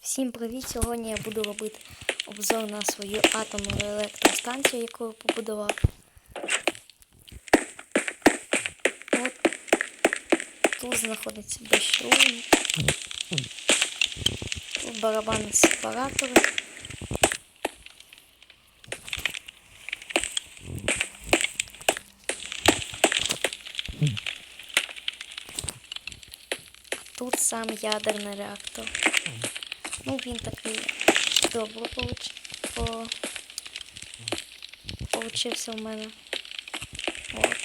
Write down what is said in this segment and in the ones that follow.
Всім привіт! Сьогодні я буду робити обзор на свою атомну електростанцію, яку я побудував. От тут знаходиться безшумник. Тут барабанні сепаратори. Тут сам ядерний реактор. Ну, він такий добре получ... по... мене. От.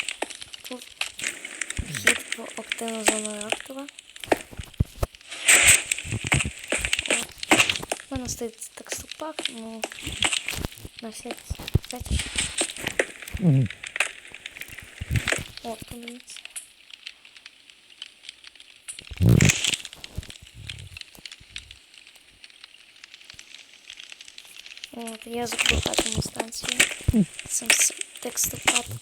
Тут вхід в активну зону реактора. От. У мене стоїть текстопак, ну на всякий всякий. От, подивіться. От, я закрив атомну станцію цим текстопапом.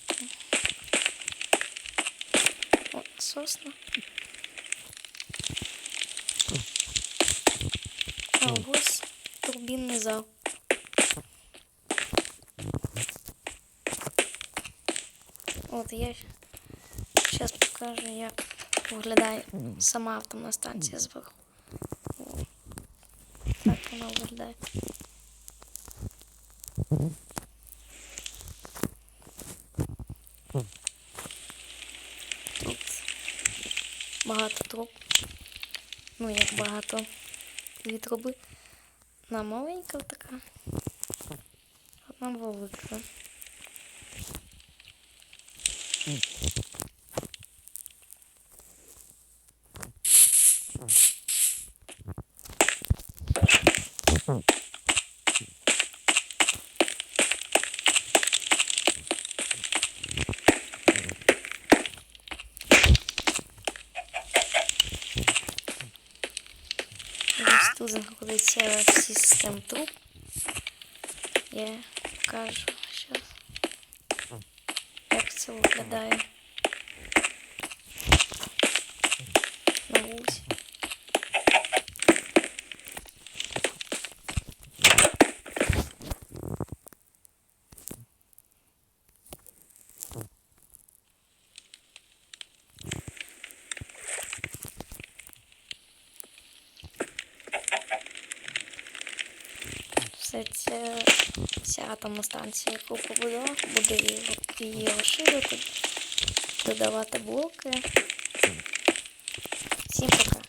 О, сосна. А ось турбінний зал. От я зараз покажу, як виглядає сама атомна станція зверху. Так вона виглядає. Тут багато труб. Ну, як багато дві труби. Одна маленька така. Одна велика. Ось тут знаходиться System системи труб. Я покажу зараз, як це виглядає на вулиці. Це ця атомна станція, яку побудував, буде її, її розширювати, додавати блоки. Всім пока.